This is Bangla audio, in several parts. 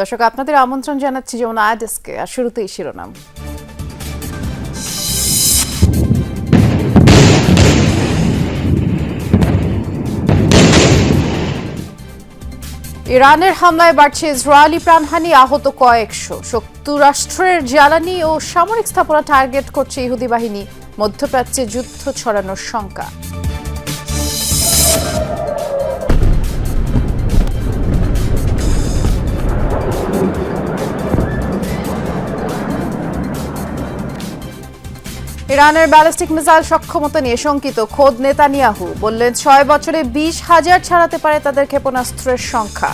দর্শক, আপনাদের আমন্ত্রণ জানাচ্ছি যেমন আয়াদেসকে আর শুরুতেই শিরোনাম। ইরানের হামলায় বাড়ছে ইসরায়েলি প্রাণহানি, আহত কয়েকশো। যুক্তরাষ্ট্রের জ্বালানি ও সামরিক স্থাপনা টার্গেট করছে ইহুদি বাহিনী। মধ্যপ্রাচ্যে যুদ্ধ ছড়ানোর শঙ্কা। ইরানের ব্যালিস্টিক মিসাইল সক্ষমতা নিয়ে শঙ্কিত খোদ নেতানিয়াহু বললেন, ছয় বছরে বিশ হাজার ছাড়াতে পারে তাদের ক্ষেপণাস্ত্রের সংখ্যা।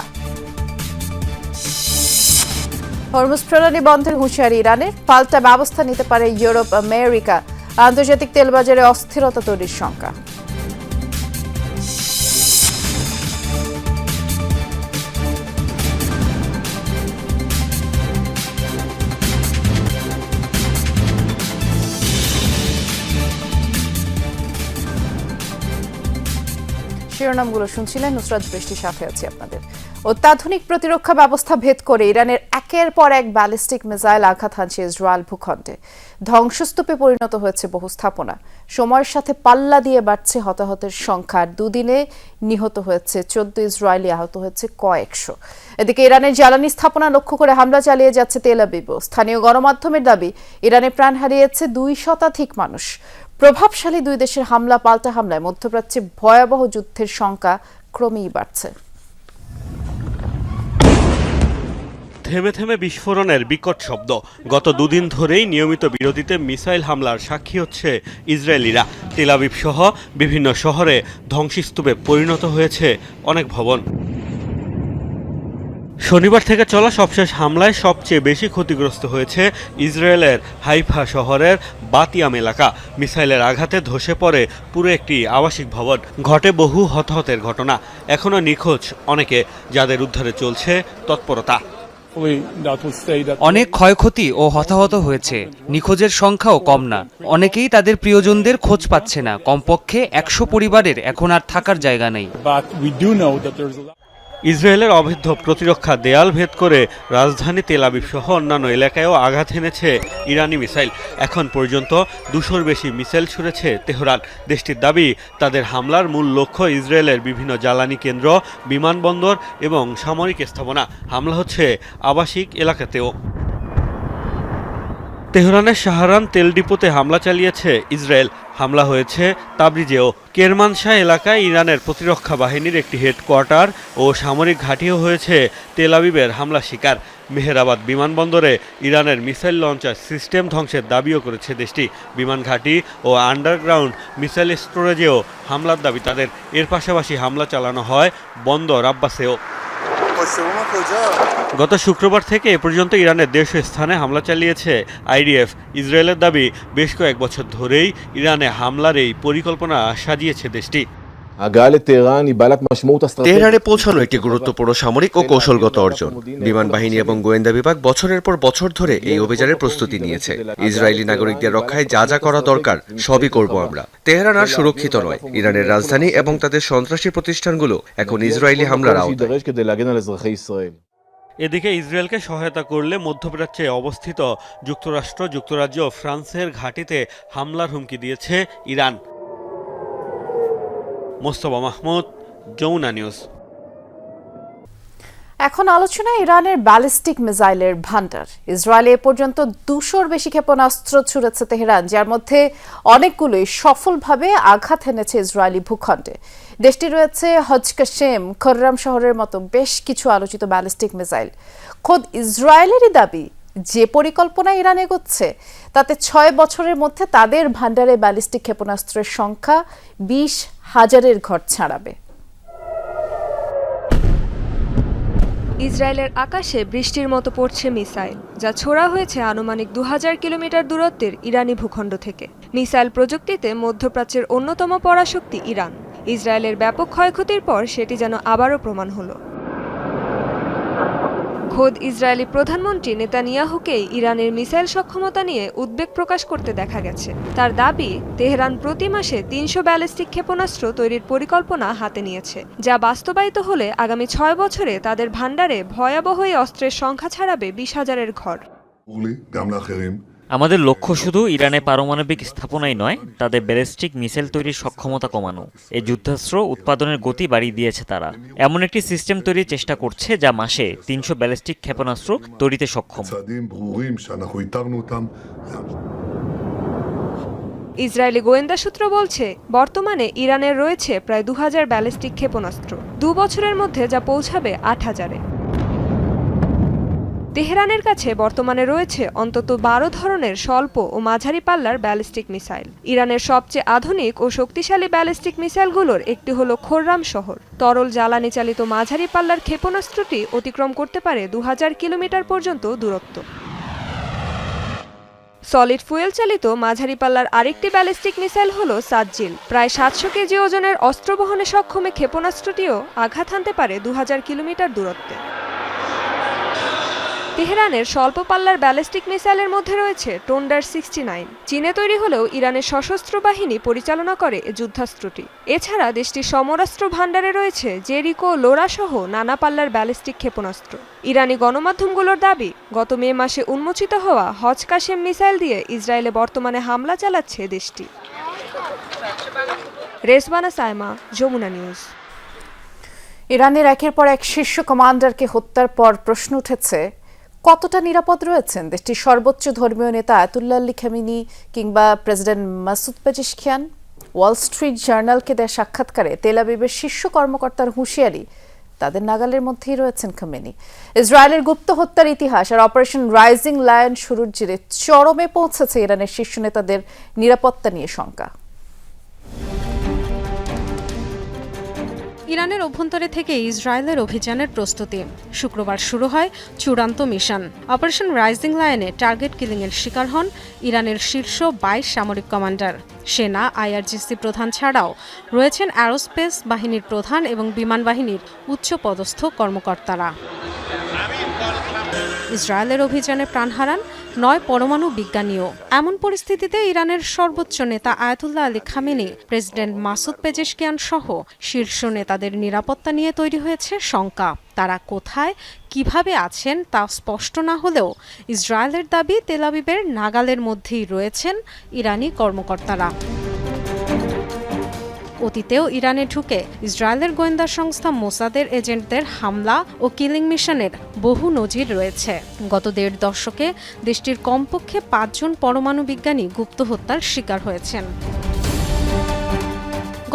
হরমুজ প্রণালী বন্ধের হুঁশিয়ারি ইরানের পাল্টা ব্যবস্থা নিতে পারে ইউরোপ, আমেরিকা। আন্তর্জাতিক তেলবাজারে অস্থিরতা তৈরির শঙ্কা শিরোনামগুলো শুনছিলেন নুসরাত বৃষ্টির সাথে আছি আপনাদের। অত্যাধুনিক প্রতিরক্ষা ব্যবস্থা ভেদ করে ইরানের একের পর এক ব্যালিস্টিক মিসাইল আঘাত হানছে ইসরায়েল ভূখণ্ডে। ধ্বংসস্তূপে পরিণত হয়েছে বহু স্থাপনা। সময়ের সাথে পাল্লা দিয়ে বাড়ছে হতাহতের সংখ্যা। দুদিনে নিহত হয়েছে চোদ্দ ইসরায়েলি, আহত হয়েছে কয়েকশো। এদিকে ইরানের জ্বালানি স্থাপনা লক্ষ্য করে হামলা চালিয়ে যাচ্ছে তেল স্থানীয় গণমাধ্যমের দাবি, ইরানে প্রাণ হারিয়েছে দুই শতাধিক মানুষ। প্রভাবশালী দুই দেশের হামলা, পাল্টা হামলায় মধ্যপ্রাচ্যে ভয়াবহ যুদ্ধের সংখ্যা ক্রমেই বাড়ছে। থেমে থেমে বিস্ফোরণের বিকট শব্দ। গত দুদিন ধরেই নিয়মিত বিরতিতে মিসাইল হামলার সাক্ষী হচ্ছে ইসরায়েলিরা। তেলাবিব সহ বিভিন্ন শহরে ধ্বংসস্তূপে পরিণত হয়েছে অনেক ভবন। শনিবার থেকে চলা সবশেষ হামলায় সবচেয়ে বেশি ক্ষতিগ্রস্ত হয়েছে ইসরায়েলের হাইফা শহরের বাতিয়াম এলাকা। মিসাইলের আঘাতে ধসে পড়ে পুরো একটি আবাসিক ভবন। ঘটে বহু হতাহতের ঘটনা। এখনও নিখোঁজ অনেকে যাদের উদ্ধারে চলছে তৎপরতা। অনেক ক্ষয়ক্ষতি ও হতাহত হয়েছে। নিখোঁজের সংখ্যাও কম না। অনেকেই তাদের প্রিয়জনদের খোঁজ পাচ্ছে না। কমপক্ষে একশো পরিবারের এখন আর থাকার জায়গা নেই। ইসরায়েলের অবৈধ প্রতিরক্ষা দেয়াল ভেদ করে রাজধানী তেল আবিব সহ অন্যান্য এলাকায়ও আঘাত হেনেছে ইরানি মিসাইল। এখন পর্যন্ত দুশোর বেশি মিসাইল ছুড়েছে তেহরান। দেশটির দাবি, তাদের হামলার মূল লক্ষ্য ইসরায়েলের বিভিন্ন জ্বালানি কেন্দ্র, বিমানবন্দর এবং সামরিক স্থাপনা। হামলা হচ্ছে আবাসিক এলাকাতেও। তেহরানের শাহরান তেল ডিপোতে হামলা চালিয়েছে ইসরায়েল। হামলা হয়েছে তাবরিজেও। কেরমানশাহ এলাকায় ইরানের প্রতিরক্ষা বাহিনীর একটি হেডকোয়ার্টার ও সামরিক ঘাঁটিও হয়েছে তেল আবিবের হামলা শিকার। মেহেরাবাদ বিমানবন্দরে ইরানের মিসাইল লঞ্চার সিস্টেম ধ্বংসের দাবিও করেছে দেশটি। বিমান ঘাঁটি ও আন্ডারগ্রাউন্ড মিসাইল স্টোরেজেও হামলার দাবি তাদের। এর পাশাপাশি হামলা চালানো হয় বন্দর আব্বাসেও। গত শুক্রবার থেকে এ পর্যন্ত ইরানের দেশ স্থানে হামলা চালিয়েছে আইডিএফ। ইসরায়েলের দাবি, বেশ কয়েক বছর ধরেই ইরানে হামলার এই পরিকল্পনা সাজিয়েছে দেশটি। তেহরানে পৌঁছানো একটি গুরুত্বপূর্ণ সামরিক ও কৌশলগত অর্জন। বিমান বাহিনী এবং গোয়েন্দা বিভাগ বছরের পর বছর ধরে এই অভিযানের প্রস্তুতি নিয়েছে। ইসরায়েলি নাগরিকদের রক্ষায় যা যা করা দরকার সবই করব আমরা। তেহরান আর সুরক্ষিত নয়। ইরানের রাজধানী এবং তাদের সন্ত্রাসী প্রতিষ্ঠানগুলো এখন ইসরায়েলি হামলার আওতায়। এদিকে ইসরায়েলকে সহায়তা করলে মধ্যপ্রাচ্যে অবস্থিত যুক্তরাষ্ট্র যুক্তরাজ্য ও ফ্রান্সের ঘাঁটিতে হামলার হুমকি দিয়েছে ইরান। মোস্তফা মাহমুদ, যমুনা নিউজ। এখন আলোচনায় ইরানের ব্যালিস্টিক মিসাইলের ভান্ডার ইসরায়েলে এ পর্যন্ত দুশোর বেশি ক্ষেপণাস্ত্র ছুড়েছে তেহরান, যার মধ্যে অনেকগুলোই সফলভাবে আঘাত এনেছে ইসরায়েলি ভূখণ্ডে। দেশটি রয়েছে হজকাশেম খর্রাম শহরের মতো বেশ কিছু আলোচিত ব্যালিস্টিক মিসাইল। খোদ ইসরায়েলেরই দাবি যে পরিকল্পনা ইরান এগোচ্ছে, তাতে ছয় বছরের মধ্যে তাদের ভান্ডারে ব্যালিস্টিক ক্ষেপণাস্ত্রের সংখ্যা বিশ হাজারের ঘর ছাড়াবে। ইসরায়েলের আকাশে বৃষ্টির মতো পড়ছে মিসাইল, যা ছোড়া হয়েছে আনুমানিক দু হাজার কিলোমিটার দূরত্বের ইরানি ভূখণ্ড থেকে। মিসাইল প্রযুক্তিতে মধ্যপ্রাচ্যের অন্যতম পরাশক্তি ইরান। ইসরায়েলের ব্যাপক ক্ষয়ক্ষতির পর সেটি যেন আবারও প্রমাণ হলো। খোদ ইসরায়েলি প্রধানমন্ত্রী নেতানিয়াহুকেই ইরানের মিসাইল সক্ষমতা নিয়ে উদ্বেগ প্রকাশ করতে দেখা গেছে। তার দাবি, তেহরান প্রতি মাসে তিনশো ব্যালিস্টিক ক্ষেপণাস্ত্র তৈরির পরিকল্পনা হাতে নিয়েছে, যা বাস্তবায়িত হলে আগামী ছয় বছরে তাদের ভাণ্ডারে ভয়াবহ অস্ত্রের সংখ্যা ছাড়াবে বিশ হাজারের ঘর। আমাদের লক্ষ্য শুধু ইরানে পারমাণবিক স্থাপনাই নয় তাদের ব্যালিস্টিক মিসাইল তৈরির সক্ষমতা কমানো। এই যুদ্ধাস্ত্র উৎপাদনের গতি বাড়িয়ে দিয়েছে তারা। এমন একটি সিস্টেম তৈরির চেষ্টা করছে যা মাসে তিনশো ব্যালিস্টিক ক্ষেপণাস্ত্র তৈরিতে সক্ষম। ইসরায়েলি গোয়েন্দা সূত্র বলছে বর্তমানে ইরানের রয়েছে প্রায় দু হাজার ব্যালিস্টিক ক্ষেপণাস্ত্র। দু বছরের মধ্যে যা পৌঁছাবে আট হাজারে। তেহরানের কাছে বর্তমানে রয়েছে অন্তত বারো ধরনের স্বল্প ও মাঝারি পাল্লার ব্যালিস্টিক মিসাইল। ইরানের সবচেয়ে আধুনিক ও শক্তিশালী ব্যালিস্টিক মিসাইলগুলোর একটি হলো খোররাম শহর। তরল জ্বালানি চালিত মাঝারি পাল্লার ক্ষেপণাস্ত্রটি অতিক্রম করতে পারে দু হাজার কিলোমিটার পর্যন্ত দূরত্ব। সলিড ফুয়েল চালিত মাঝারি পাল্লার আরেকটি ব্যালিস্টিক মিসাইল হল সাজ্জিল। প্রায় সাতশো কেজি ওজনের অস্ত্র বহনে সক্ষমে ক্ষেপণাস্ত্রটিও আঘাত হানতে পারে দু হাজার কিলোমিটার দূরত্বে। তেহরানের স্বল্প পাল্লার ব্যালিস্টিক মিসাইলের মধ্যে রয়েছে টোন্ডার সিক্সটি নাইন। চীনে তৈরি হলেও ইরানের সশস্ত্র বাহিনী পরিচালনা করে যুদ্ধাস্ত্রটি। এছাড়া দেশটির সমরাস্ত্র ভাণ্ডারে রয়েছে জেরিকো লোরা সহ নানা পাল্লার ব্যালিস্টিক ক্ষেপণাস্ত্র। ইরানি গণমাধ্যমগুলোর দাবি, গত মে মাসে উন্মোচিত হওয়া হজ কাশেম মিসাইল দিয়ে ইসরায়েলে বর্তমানে হামলা চালাচ্ছে দেশটি। রেসবানা সায়মা যমুনা নিউজ। ইরানের একের পর এক শীর্ষ কমান্ডারকে হত্যার পর প্রশ্ন উঠেছে কতটা নিরাপদ রয়েছেন দেশটির সর্বোচ্চ ধর্মীয় নেতা আয়াতুল্লাহ আলী খামিনি কিংবা president Masoud Pezeshkian Wall Street জার্নালকে দেয়া সাক্ষাৎকারে তেল আবিবের শীর্ষ কর্মকর্তার হুঁশিয়ারি তাদের নাগালের মধ্যেই রয়েছেন খামেনি। ইসরায়েলের গুপ্ত হত্যার ইতিহাস আর অপারেশন রাইজিং লায়ন শুরুর জেরে চরমে পৌঁছেছে ইরানের শীর্ষ নেতাদের নিরাপত্তা নিয়ে শঙ্কা। ইরানের অভ্যন্তরে থেকে ইসরায়েলের অভিযানের প্রস্তুতি। শুক্রবার শুরু হয় চূড়ান্ত মিশন। অপারেশন রাইজিং লাইনে টার্গেট কিলিংয়ের শিকার হন ইরানের শীর্ষ বাইশ সামরিক কমান্ডার। সেনা, আইআরজিসি প্রধান ছাড়াও রয়েছেন অ্যারোস্পেস বাহিনীর প্রধান এবং বিমান বাহিনীর উচ্চপদস্থ কর্মকর্তারা। ইসরায়েলের অভিযানে প্রাণ হারান নয় পরমাণু বিজ্ঞানীও। এমন পরিস্থিতিতে ইরানের সর্বোচ্চ নেতা Ayatollah Ali Khamenei, president Masoud Pezeshkian সহ শীর্ষ নেতাদের নিরাপত্তা নিয়ে তৈরি হয়েছে শঙ্কা। তারা কোথায়, কীভাবে আছেন তা স্পষ্ট না হলেও ইসরায়েলের দাবি তেলাবিবের নাগালের মধ্যেই রয়েছেন ইরানি কর্মকর্তারা। অতীতেও ইরানে ঢুকে ইসরায়েলের গোয়েন্দা সংস্থা মোসাদের এজেন্টদের হামলা ও কিলিং মিশনের বহু নজির রয়েছে। গত দেড় দশকে দেশটির কমপক্ষে পাঁচজন পরমাণু বিজ্ঞানী গুপ্ত হত্যার শিকার হয়েছেন।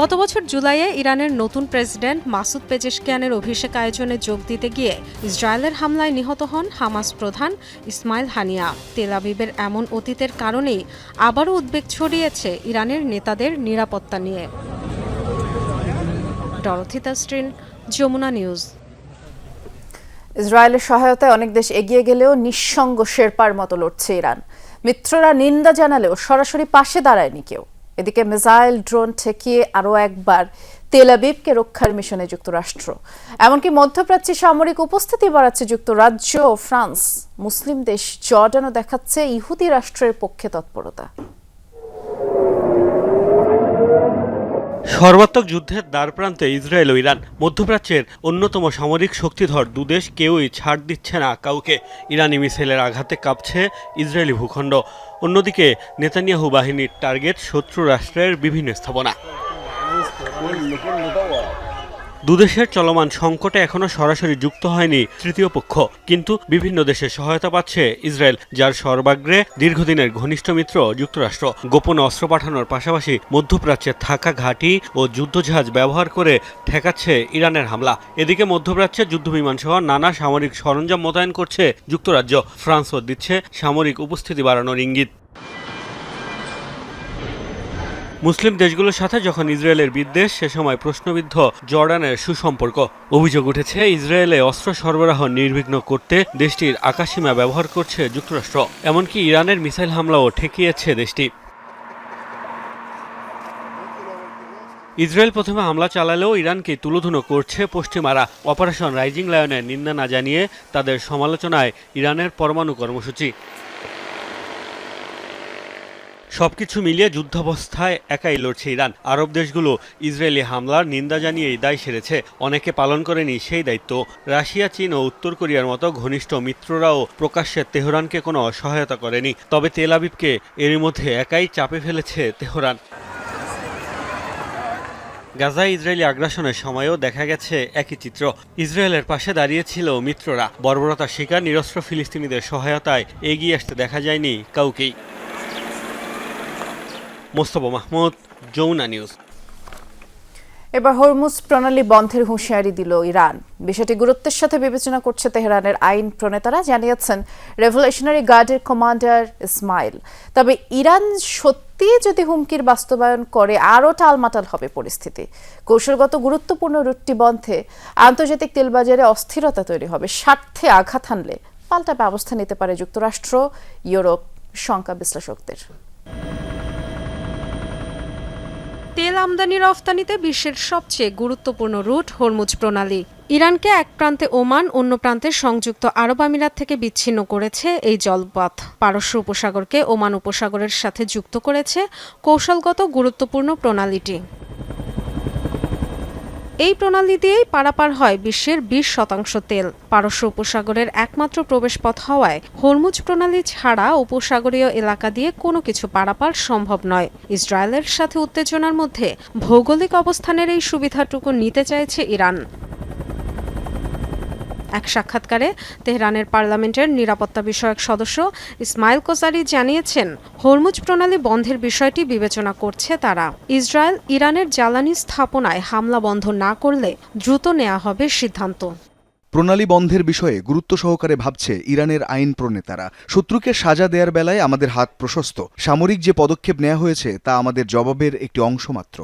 গত বছর জুলাইয়ে ইরানের নতুন প্রেসিডেন্ট মাসুদ পেজেশকিয়ানের অভিষেক আয়োজনে যোগ দিতে গিয়ে ইসরায়েলের হামলায় নিহত হন হামাস প্রধান ইসমাইল হানিয়া। তেল আবিবের এমন অতীতের কারণেই আবারও উদ্বেগ ছড়িয়েছে ইরানের নেতাদের নিরাপত্তা নিয়ে। ডরথিতা স্ট্রিন, যমুনা নিউজ। ইসরায়েলের সহায়তায় অনেক দেশ এগিয়ে গেলেও নিঃসঙ্গ শেরপার মতো লড়ছে ইরান। মিত্ররা নিন্দা জানালেও সরাসরি পাশে দাঁড়ায়নি কেউ। এদিকে মিসাইল ড্রোন ঠেকিয়ে আরও একবার তেল আবিবকে রক্ষার মিশনে যুক্তরাষ্ট্র। এমনকি মধ্যপ্রাচ্যে সামরিক উপস্থিতি বাড়াচ্ছে যুক্তরাজ্য ও ফ্রান্স। মুসলিম দেশ জর্ডানও দেখাচ্ছে ইহুদি রাষ্ট্রের পক্ষে তৎপরতা। সর্বাত্মক যুদ্ধের দ্বারপ্রান্তে ইসরায়েল ও ইরান মধ্যপ্রাচ্যের অন্যতম সামরিক শক্তিধর দুদেশ কেউই ছাড় দিচ্ছে না কাউকে। ইরানি মিসাইলের আঘাতে কাঁপছে ইসরায়েলি ভূখণ্ড। অন্যদিকে নেতানিয়াহু বাহিনীর টার্গেট শত্রু রাষ্ট্রের বিভিন্ন স্থাপনা। দুদেশের চলমান সংকটে এখনও সরাসরি যুক্ত হয়নি তৃতীয় পক্ষ। কিন্তু বিভিন্ন দেশের সহায়তা পাচ্ছে ইসরায়েল, যার সর্বাগ্রে দীর্ঘদিনের ঘনিষ্ঠ মিত্র যুক্তরাষ্ট্র। গোপন অস্ত্র পাঠানোর পাশাপাশি মধ্যপ্রাচ্যে থাকা ঘাঁটি ও যুদ্ধজাহাজ ব্যবহার করে ঠেকাচ্ছে ইরানের হামলা। এদিকে মধ্যপ্রাচ্যে যুদ্ধবিমান সহ নানা সামরিক সরঞ্জাম মোতায়েন করছে যুক্তরাজ্য। ফ্রান্সও দিচ্ছে সামরিক উপস্থিতি বাড়ানোর ইঙ্গিত। মুসলিম দেশগুলোর সাথে যখন ইসরায়েলের বিদ্বেষ, সে সময় প্রশ্নবিদ্ধ জর্ডানের সুসম্পর্ক। অভিযোগ উঠেছে, ইসরায়েলে অস্ত্র সরবরাহ নির্বিঘ্ন করতে দেশটির আকাশসীমা ব্যবহার করছে যুক্তরাষ্ট্র। এমনকি ইরানের মিসাইল হামলাও ঠেকিয়েছে দেশটি। ইসরায়েল প্রথমে হামলা চালালেও ইরানকে তুলোধুনো করছে পশ্চিমারা। অপারেশন রাইজিং লায়নের নিন্দা না জানিয়ে তাদের সমালোচনায় ইরানের পরমাণু কর্মসূচি। সবকিছু মিলিয়ে যুদ্ধাবস্থায় একাই লড়ছে ইরান। আরব দেশগুলো ইসরায়েলি হামলার নিন্দা জানিয়েই দায় সেরেছে। অনেকে পালন করেনি সেই দায়িত্ব। রাশিয়া, চীন ও উত্তর কোরিয়ার মতো ঘনিষ্ঠ মিত্ররাও প্রকাশ্যে তেহরানকে কোনো সহায়তা করেনি। তবে তেল আবিবকে এরই মধ্যে একাই চাপে ফেলেছে তেহরান। গাজায় ইসরায়েলি আগ্রাসনের সময়ও দেখা গেছে একই চিত্র। ইসরায়েলের পাশে দাঁড়িয়েছিল মিত্ররা। বর্বরতার শিকার নিরস্ত্র ফিলিস্তিনিদের সহায়তায় এগিয়ে আসতে দেখা যায়নি কাউকেই। মোস্তফা মাহমুদ, যমুনা নিউজ। এবার হরমুজ প্রণালী বন্ধের হুঁশিয়ারি দিল ইরান। বিষয়টি গুরুত্বের সাথে বিবেচনা করছে তেহরানের আইন প্রণেতারা, জানিয়েছেন রেভলিউশনারি গার্ডের কমান্ডার ইসমাইল। তবে ইরান সত্যি যদি হুমকির বাস্তবায়ন করে, আরও টালমাটাল হবে পরিস্থিতি। কৌশলগত গুরুত্বপূর্ণ রুটটি বন্ধে আন্তর্জাতিক তেলবাজারে অস্থিরতা তৈরি হবে। স্বার্থে আঘাত হানলে পাল্টা ব্যবস্থা নিতে পারে যুক্তরাষ্ট্র, ইউরোপ শঙ্কা বিশ্লেষকদের তেল আমদানি রফতানিতে বিশ্বের সবচেয়ে গুরুত্বপূর্ণ রুট হরমুজ প্রণালী। ইরানকে এক প্রান্তে ওমান, অন্য প্রান্তে সংযুক্ত আরব আমিরাত থেকে বিচ্ছিন্ন করেছে এই জলপথ। পারস্য উপসাগরকে ওমান উপসাগরের সাথে যুক্ত করেছে কৌশলগত গুরুত্বপূর্ণ প্রণালীটি। এই প্রণালী দিয়েই পারাপার হয় বিশ্বের বিশ শতাংশ তেল। পারস্য উপসাগরের একমাত্র প্রবেশপথ হওয়ায় হরমুজ প্রণালী ছাড়া উপসাগরীয় এলাকা দিয়ে কোনো কিছু পারাপার সম্ভব নয়। ইসরায়েলের সাথে উত্তেজনার মধ্যে ভৌগোলিক অবস্থানের এই সুবিধাটুকু নিতে চাইছে ইরান। এক সাক্ষাৎকারে তেহরানের পার্লামেন্টের নিরাপত্তা বিষয়ক সদস্য ইসমাইল কোসারি জানিয়েছেন, হরমুজ প্রণালী বন্ধের বিষয়টি বিবেচনা করছে তারা। ইসরায়েল ইরানের জ্বালানি স্থাপনায় হামলা বন্ধ না করলে দ্রুত নেওয়া হবে সিদ্ধান্ত। প্রণালী বন্ধের বিষয়ে গুরুত্ব সহকারে ভাবছে ইরানের আইন প্রণেতারা। শত্রুকে সাজা দেওয়ার বেলায় আমাদের হাত প্রশস্ত। সামরিক যে পদক্ষেপ নেওয়া হয়েছে তা আমাদের জবাবের একটি অংশ মাত্র।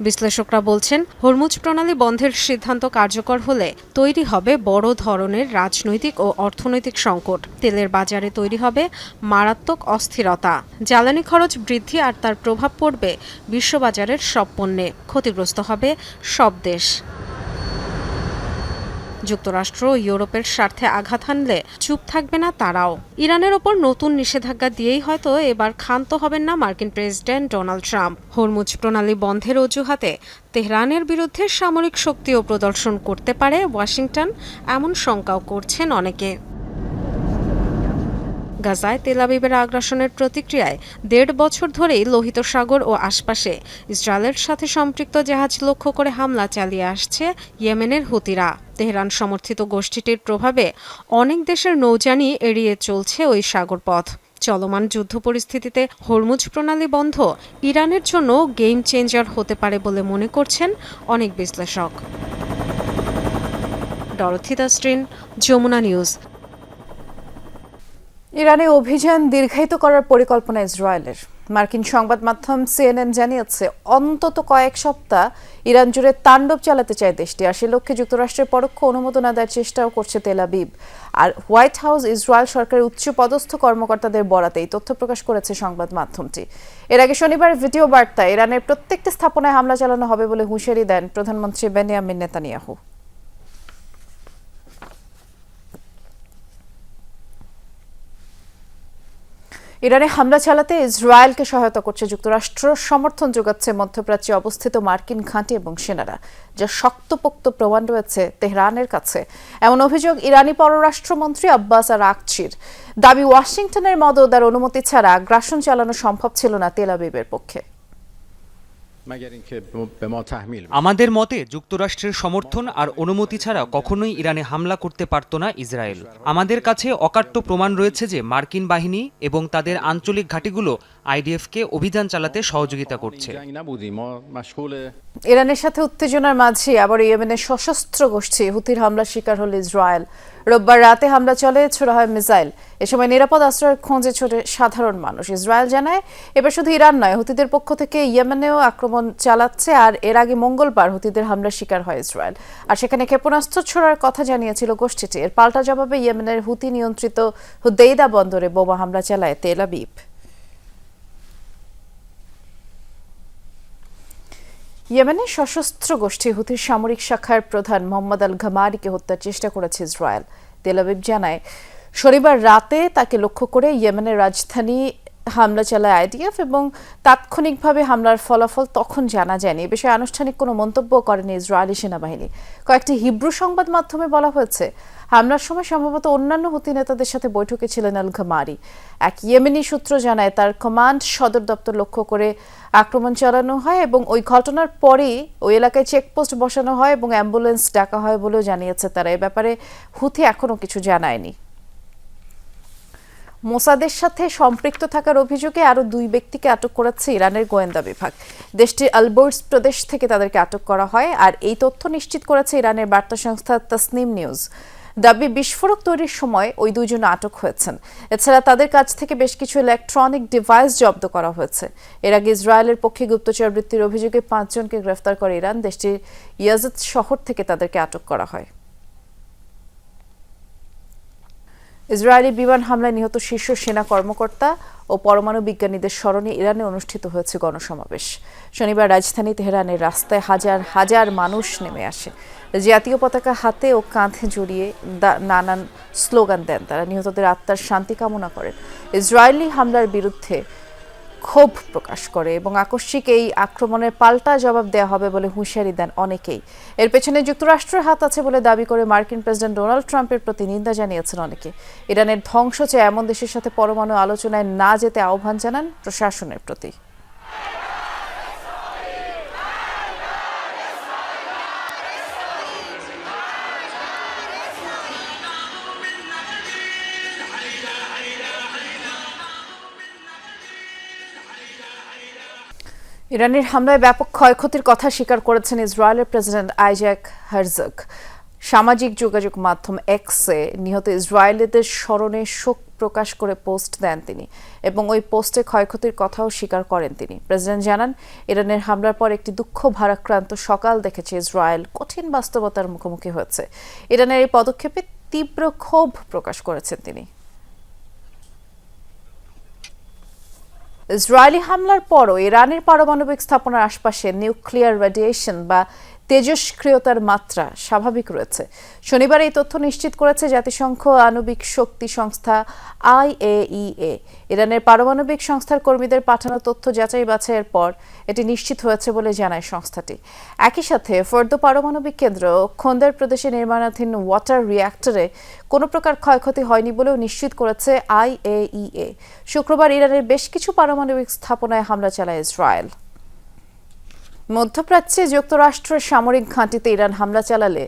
বিশ্লেষকরা বলছেন, হরমুজ প্রণালী বন্ধের সিদ্ধান্ত কার্যকর হলে তৈরি হবে বড় ধরনের রাজনৈতিক ও অর্থনৈতিক সংকট। তেলের বাজারে তৈরি হবে মারাত্মক অস্থিরতা। জ্বালানি খরচ বৃদ্ধি আর তার প্রভাব পড়বে বিশ্ববাজারের সব পণ্যে। ক্ষতিগ্রস্ত হবে সব দেশ। যুক্তরাষ্ট্র ইউরোপের স্বার্থে আঘাত হানলে চুপ থাকবে না তারাও। ইরানের ওপর নতুন নিষেধাজ্ঞা দিয়েই হয়তো এবার ক্ষান্ত হবেন না মার্কিন প্রেসিডেন্ট ডোনাল্ড ট্রাম্প। হরমুজ প্রণালী বন্ধের অজুহাতে তেহরানের বিরুদ্ধে সামরিক শক্তিও প্রদর্শন করতে পারে ওয়াশিংটন, এমন শঙ্কাও করছেন অনেকে। গাজায় তেলাবিবের আগ্রাসনের প্রতিক্রিয়ায় দেড় বছর ধরেই লোহিত সাগর ও আশপাশে ইসরায়েলের সাথে সম্পৃক্ত জাহাজ লক্ষ্য করে হামলা চালিয়ে আসছে ইয়েমেনের হুতিরা। তেহরান সমর্থিত গোষ্ঠীটির প্রভাবে অনেক দেশের নৌযানই এড়িয়ে চলছে ওই সাগরপথ। চলমান যুদ্ধ পরিস্থিতিতে হরমুজ প্রণালী বন্ধ ইরানের জন্য গেম চেঞ্জার হতে পারে বলে মনে করছেন অনেক বিশ্লেষক। ডরথিতা স্ট্রিন যমুনা নিউজ। ইরানে অভিযান দীর্ঘায়িত করার পরিকল্পনা ইসরায়েলের। মার্কিন সংবাদ মাধ্যম সিএনএন জানিয়েছে, অন্তত কয়েক সপ্তাহ ইরান জুড়ে তাণ্ডব চালাতে চায় দেশটি। আর সে লক্ষ্যে যুক্তরাষ্ট্রের পরোক্ষ অনুমোদন আদায়ের চেষ্টাও করছে তেলাবিব আর হোয়াইট হাউস ইসরায়েল সরকারের উচ্চ পদস্থ কর্মকর্তাদের বরাতে এই তথ্য প্রকাশ করেছে সংবাদ মাধ্যমটি। এর আগে শনিবার ভিডিও বার্তায় ইরানের প্রত্যেকটি স্থাপনায় হামলা চালানো হবে বলে হুঁশিয়ারি দেন প্রধানমন্ত্রী বেনিয়ামিন নেতানিয়াহু। ইরানে হামলা চালাতে ইসরায়েলকে সহায়তা করছে যুক্তরাষ্ট্র। সমর্থন যোগাচ্ছে মধ্যপ্রাচ্যে অবস্থিত মার্কিন ঘাঁটি এবং সেনারা, যা শক্তপোক্ত প্রমাণ রয়েছে তেহরানের কাছে। এমন অভিযোগ ইরানি পররাষ্ট্রমন্ত্রী আব্বাস আর আকচির। দাবি, ওয়াশিংটনের মদত আর অনুমতি ছাড়া আগ্রাসন চালানো সম্ভব ছিল না তেল আবিবের পক্ষে। আমাদের মতে যুক্তরাষ্ট্রের সমর্থন আর অনুমতি ছাড়া কখনোই ইরানে হামলা করতে পারত না ইসরায়েল। আমাদের কাছে অকাট্য প্রমাণ রয়েছে যে মার্কিন বাহিনী এবং তাদের আঞ্চলিক ঘাঁটিগুলো আইডিএফকে অভিযান চালাতে সহযোগিতা করছে। ইরানের সাথে উত্তেজনার মাঝে আবার ইয়েমেনের সশস্ত্র গোষ্ঠী হুতির হামলার শিকার হল ইসরায়েল। রোববার রাতে হামলা চলে ছোড়া হয় মিসাইল। এ সময় নিরাপদ আশ্রয়ের খোঁজে ছোটে সাধারণ মানুষ। ইসরায়েল জানায়, এবার শুধু ইরান নয়, হুতিদের পক্ষ থেকে ইয়েমেনেও আক্রমণ চালাচ্ছে আর এর আগে মঙ্গলবার হুতিদের হামলার শিকার হয় ইসরায়েল। আর সেখানে ক্ষেপণাস্ত্র ছোড়ার কথা জানিয়েছিল গোষ্ঠীটি। এর পাল্টা জবাবে ইয়েমেনের হুতি নিয়ন্ত্রিত হুদেইদা বন্দরে বোমা হামলা চালায় তেল আবিব। ইয়েমেনের সশস্ত্র গোষ্ঠী হুথির সামরিক শাখার প্রধান মোহাম্মদ আল ঘামারিকে হত্যার চেষ্টা করেছে ইসরায়েল। তেলাবিব জানায়, শনিবার রাতে তাকে লক্ষ্য করে ইয়েমেনের রাজধানী হামলা চালায় আইডিএফ এবং তাৎক্ষণিকভাবে হামলার ফলাফল তখন জানা যায়নি। এ বিষয়ে আনুষ্ঠানিক কোনো মন্তব্য করেনি ইসরায়েলি সেনাবাহিনী। কয়েকটি হিব্রু সংবাদ মাধ্যমে বলা হয়েছে, হামলার সময় সম্ভবত অন্যান্য হুতি নেতাদের সাথে বৈঠকে ছিলেন আল ঘামারি। এক ইয়েমেনি সূত্র জানায়, তার কমান্ড সদর দপ্তর লক্ষ্য করে আক্রমণ চালানো হয় এবং ওই ঘটনার পরেই ওই এলাকায় চেকপোস্ট বসানো হয় এবং অ্যাম্বুলেন্স ডাকা হয় বলেও জানিয়েছে তারা। এ ব্যাপারে হুথি এখনও কিছু জানায়নি। মোসাদের সাথে সম্পৃক্ত থাকার অভিযোগে আরও দুই ব্যক্তিকে আটক করেছে ইরানের গোয়েন্দা বিভাগ। দেশটির আলবোর্স প্রদেশ থেকে তাদেরকে আটক করা হয়, আর এই তথ্য নিশ্চিত করেছে ইরানের বার্তা সংস্থা তাসনিম নিউজ। দাবি, বিস্ফোরক তৈরির সময় ওই দুইজন আটক হয়েছেন। এছাড়া তাদের কাছ থেকে বেশ কিছু ইলেকট্রনিক ডিভাইস জব্দ করা হয়েছে। এর আগে ইসরায়েলের পক্ষে গুপ্তচর বৃত্তির অভিযোগে পাঁচজনকে গ্রেফতার করে ইরান। দেশটির ইয়াজিদ শহর থেকে তাদেরকে আটক করা হয়। ইসরায়েলি বিমান হামলায় নিহত শীর্ষ সেনা কর্মকর্তা ও পরমাণু বিজ্ঞানীদের স্মরণে ইরানে অনুষ্ঠিত হয়েছে গণসমাবেশ। শনিবার রাজধানী তেহরানের রাস্তায় হাজার হাজার মানুষ নেমে আসে। জাতীয় পতাকা হাতে ও কাঁধে জড়িয়ে নানান স্লোগান দেন তারা। নিহতদের আত্মার শান্তি কামনা করেন। ইসরায়েলি হামলার বিরুদ্ধে ক্ষোভ প্রকাশ করে এবং আকস্মিক এই আক্রমণের পাল্টা জবাব দেওয়া হবে বলে হুঁশিয়ারি দেন অনেকেই। এর পেছনে যুক্তরাষ্ট্রের হাত আছে বলে দাবি করে মার্কিন প্রেসিডেন্ট ডোনাল্ড ট্রাম্পের প্রতি নিন্দা জানিয়েছেন অনেকে। ইরানের ধ্বংস চেয়ে এমন দেশের সাথে পরমাণু আলোচনায় না যেতে আহ্বান জানান প্রশাসনের প্রতি। ইরানের হামলায় ব্যাপক ক্ষয়ক্ষতির কথা স্বীকার করেছেন ইসরায়েলের প্রেসিডেন্ট আইজ্যাক হারজক সামাজিক যোগাযোগ মাধ্যম এক্সে নিহত ইসরায়েলিদের স্মরণে শোক প্রকাশ করে পোস্ট দেন তিনি এবং ওই পোস্টে ক্ষয়ক্ষতির কথাও স্বীকার করেন তিনি। প্রেসিডেন্ট জানান, ইরানের হামলার পর একটি দুঃখ ভারাক্রান্ত সকাল দেখেছে ইসরায়েল। কঠিন বাস্তবতার মুখোমুখি হয়েছে। ইরানের এই পদক্ষেপে তীব্র ক্ষোভ প্রকাশ করেছেন তিনি। ইসরায়েলি হামলার পরও ইরানের পারমাণবিক স্থাপনার আশপাশে নিউক্লিয়ার রেডিয়েশন বা তেজস্ক্রিয়তার মাত্রা স্বাভাবিক রয়েছে। শনিবার এই তথ্য নিশ্চিত করেছে জাতিসংঘ আণবিক শক্তি সংস্থা আইএইএ। ইরানের পারমাণবিক সংস্থার কর্মীদের পাঠানো তথ্য যাচাই বাছাইয়ের পর এটি নিশ্চিত হয়েছে বলে জানায় সংস্থাটি। একই সাথে ফর্দ পারমাণবিক কেন্দ্র খন্দের প্রদেশে নির্মাণাধীন ওয়াটার রিয়্যাক্টরে কোনো প্রকার ক্ষয়ক্ষতি হয়নি বলেও নিশ্চিত করেছে আইএইএ। শুক্রবার ইরানের বেশ কিছু পারমাণবিক স্থাপনায় হামলা চালায় ইসরায়েল। মধ্যপ্রাচ্যে যুক্তরাষ্ট্রের সামরিক ঘাঁটিতে ইরান হামলা চালালে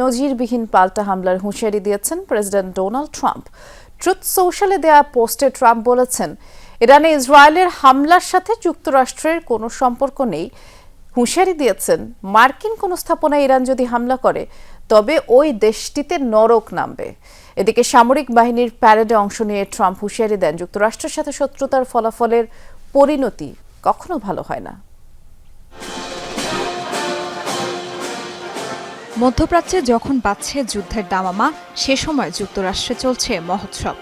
নজিরবিহীন পাল্টা হামলার হুঁশিয়ারি দিয়েছেন প্রেসিডেন্ট ডোনাল্ড ট্রাম্প। ট্রুথ সোশ্যালে দেয়া পোস্টে ট্রাম্প বলেছেন, ইরানে ইসরায়েলের হামলার সাথে যুক্তরাষ্ট্রের কোনো সম্পর্ক নেই। হুঁশিয়ারি দিয়েছেন, মার্কিন কোনো স্থাপনায় ইরান যদি হামলা করে, তবে ওই দেশটিতে নরক নামবে। এদিকে সামরিক বাহিনীর প্যারেডে অংশ নিয়ে ট্রাম্প হুঁশিয়ারি দেন, যুক্তরাষ্ট্রের সাথে শত্রুতার ফলাফলের পরিণতি কখনো ভালো হয় না। মধ্যপ্রাচ্যে যখন বাড়ছে যুদ্ধের দামামা, সে সময় যুক্তরাষ্ট্রে চলছে মহোৎসব।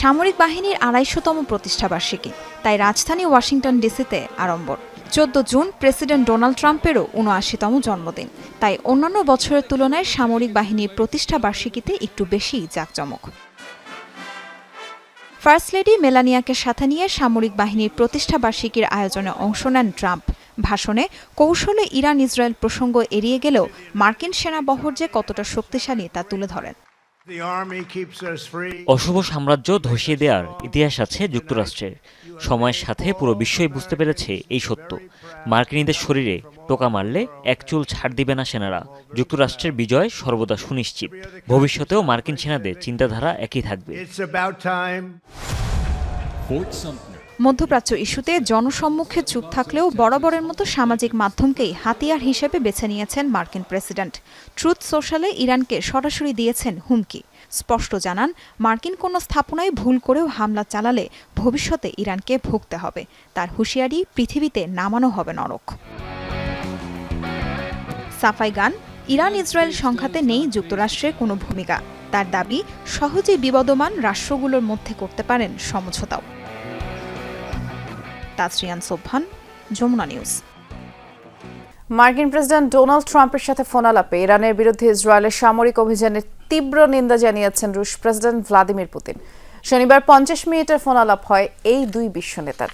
সামরিক বাহিনীর আড়াইশোতম প্রতিষ্ঠাবার্ষিকী তাই রাজধানী ওয়াশিংটন ডিসিতে আড়ম্বর। চোদ্দ জুন প্রেসিডেন্ট ডোনাল্ড ট্রাম্পেরও উনআশিতম জন্মদিন, তাই অন্যান্য বছরের তুলনায় সামরিক বাহিনীর প্রতিষ্ঠা বার্ষিকীতে একটু বেশি জাঁকজমক। ফার্স্ট লেডি মেলানিয়াকে সাথে নিয়ে সামরিক বাহিনীর প্রতিষ্ঠাবার্ষিকীর আয়োজনে অংশ নেন ট্রাম্প। ভাষণে কৌশলে ইরান ইসরায়েল প্রসঙ্গ এড়িয়ে গেলেও মার্কিন সেনাবহর যে কতটা শক্তিশালী তা তুলে ধরেন। অশুভ সাম্রাজ্য ধসিয়ে দেওয়ার ইতিহাস আছে যুক্তরাষ্ট্রের। সময়ের সাথে পুরো বিশ্বই বুঝতে পেরেছে এই সত্য। মার্কিনীদের শরীরে টোকা মারলে এক চুল ছাড় দিবে না সেনারা। যুক্তরাষ্ট্রের বিজয় সর্বদা সুনিশ্চিত। ভবিষ্যতেও মার্কিন সেনাদের চিন্তাধারা একই থাকবে। মধ্যপ্রাচ্য ইস্যুতে জনসম্মুখে চুপ থাকলেও বরাবরের মতো সামাজিক মাধ্যমকেই হাতিয়ার হিসেবে বেছে নিয়েছেন মার্কিন প্রেসিডেন্ট। ট্রুথ সোশ্যালে ইরানকে সরাসরি দিয়েছেন হুমকি। স্পষ্ট জানান, মার্কিন কোনো স্থাপনায় ভুল করেও হামলা চালালে ভবিষ্যতে ইরানকে ভুগতে হবে। তার হুঁশিয়ারি পৃথিবীতে নামানো হবে নরক। সাফাই গান, ইরান ইসরায়েল সংঘাতে নেই যুক্তরাষ্ট্রের কোনো ভূমিকা। তার দাবি, সহজেই বিবদমান রাষ্ট্রগুলোর মধ্যে করতে পারেন সমঝোতাও। তাসরিয়ান সোবহান যমুনা নিউজ। মার্কিন প্রেসিডেন্ট ডোনাল্ড ট্রাম্পের সাথে ফোন আলাপে ইরানের বিরুদ্ধে ইসরায়েলের সামরিক অভিযানের তীব্র নিন্দা জানিয়েছেন রুশ প্রেসিডেন্ট ভ্লাদিমির পুতিন। শনিবার পঞ্চাশ মিনিটের ফোন আলাপ হয় এই দুই বিশ্ব নেতার।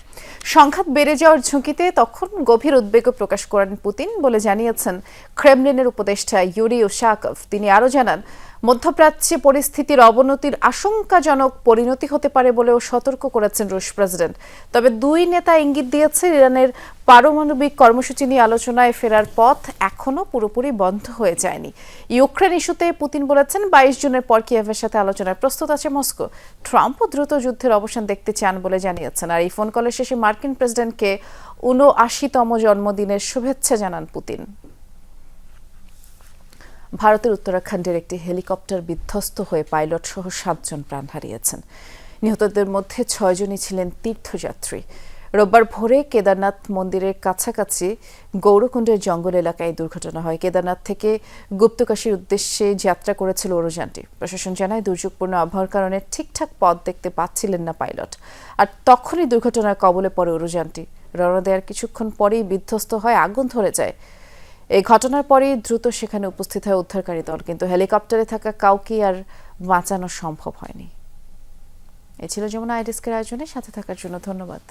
সংঘাত বেড়ে যাওয়ার ঝুঁকিতে তখন গভীর উদ্বেগ প্রকাশ করেন পুতিন বলে জানিয়েছেন ক্রেমলিনের উপদেষ্টা ইউরি উশাকভ তিনি আরও জানান মধ্যপ্রাচ্যে পরিস্থিতির অবনতির আশঙ্কাজনক পরিণতি হতে পারে বলেও সতর্ক করেছেন রুশ প্রেসিডেন্ট। তবে দুই নেতা ইঙ্গিত দিয়েছেন ইরানের পারমাণবিক কর্মসূচি নিয়ে আলোচনায় ফেরার পথ এখনও পুরোপুরি বন্ধ হয়ে যায়নি। ইউক্রেন ইস্যুতে পুতিন বলেছেন, বাইশ জুনের পর কিয়েভের সাথে আলোচনায় প্রস্তুত আছে মস্কো। ট্রাম্পও দ্রুত যুদ্ধের অবসান দেখতে চান বলে জানিয়েছেন। আর এই ফোন কলের শেষে মার্কিন প্রেসিডেন্টকে উনআশিতম জন্মদিনের শুভেচ্ছা জানান পুতিন। ভারতের উত্তরাখণ্ডের একটি হেলিকপ্টার বিধ্বস্ত হয়ে পাইলট সহ সাতজন প্রাণ হারিয়েছেন। নিহতদের মধ্যে ছয়জনই ছিলেন তীর্থযাত্রী। রোববার ভোরে কেদারনাথ মন্দিরের কাছাকাছি গৌরকুণ্ডের জঙ্গল এলাকায় দুর্ঘটনা হয়। কেদারনাথ থেকে গুপ্তকাশীর উদ্দেশ্যে যাত্রা করেছিল অরুযানটি প্রশাসন জানায়, দুর্যোগপূর্ণ আবহাওয়ার কারণে ঠিকঠাক পথ দেখতে পাচ্ছিলেন না পাইলট। আর তখনই দুর্ঘটনার কবলে পড়ে অরুযানটি রওনা দেওয়ার কিছুক্ষণ পরেই বিধ্বস্ত হয় আগুন ধরে যায় এই ঘটনার পরেই দ্রুত সেখানে উপস্থিত হয় উদ্ধারকারী দল, কিন্তু হেলিকপ্টারে থাকা কাউকে আর বাঁচানো সম্ভব হয়নি। এ ছিল যেমন আইডিস্কের আয়োজনে, সাথে থাকার জন্য ধন্যবাদ।